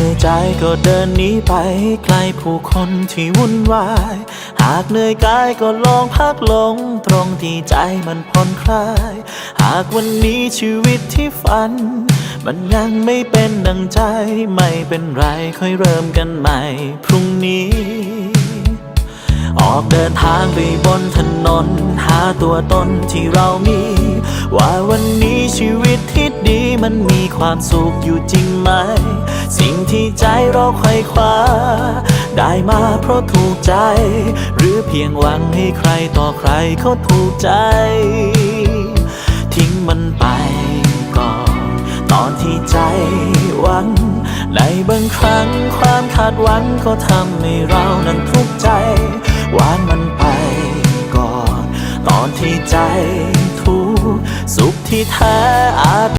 ื่อยใจก็เดินหนีไปไกลผู้คนที่วุ่นวาย หากเหนื่อยกายก็ลองพักลง ตรงที่ใจมันผ่อนคลาย หากวันนี้ชีวิตที่ฝัน มันยังไม่เป็นดังใจไม่เป็นไรค่อยเริ่มกันใหม่ พรุ่งนี้ ออกเดินทางไปบนถนน หาตัวตนที่เรามี ว่าวันนี้ ชีวิตที่ดีมันมีความสุขอยู่จริงไหม สิ่งที่ใจเราไขว่คว้า ได้มาเพราะถูกใจ หรือเพียงหวังให้ใครต่อใครเขาถูกใจ ทิ้งมันไปก่อน ตอนที่ใจหวัง ในบางครั้งความคาดหวังก็ทำให้เรานั้นทุกข์ใจวางมันไปก่อน ตอนที่ใจทุกข์สุข ที่แท้อ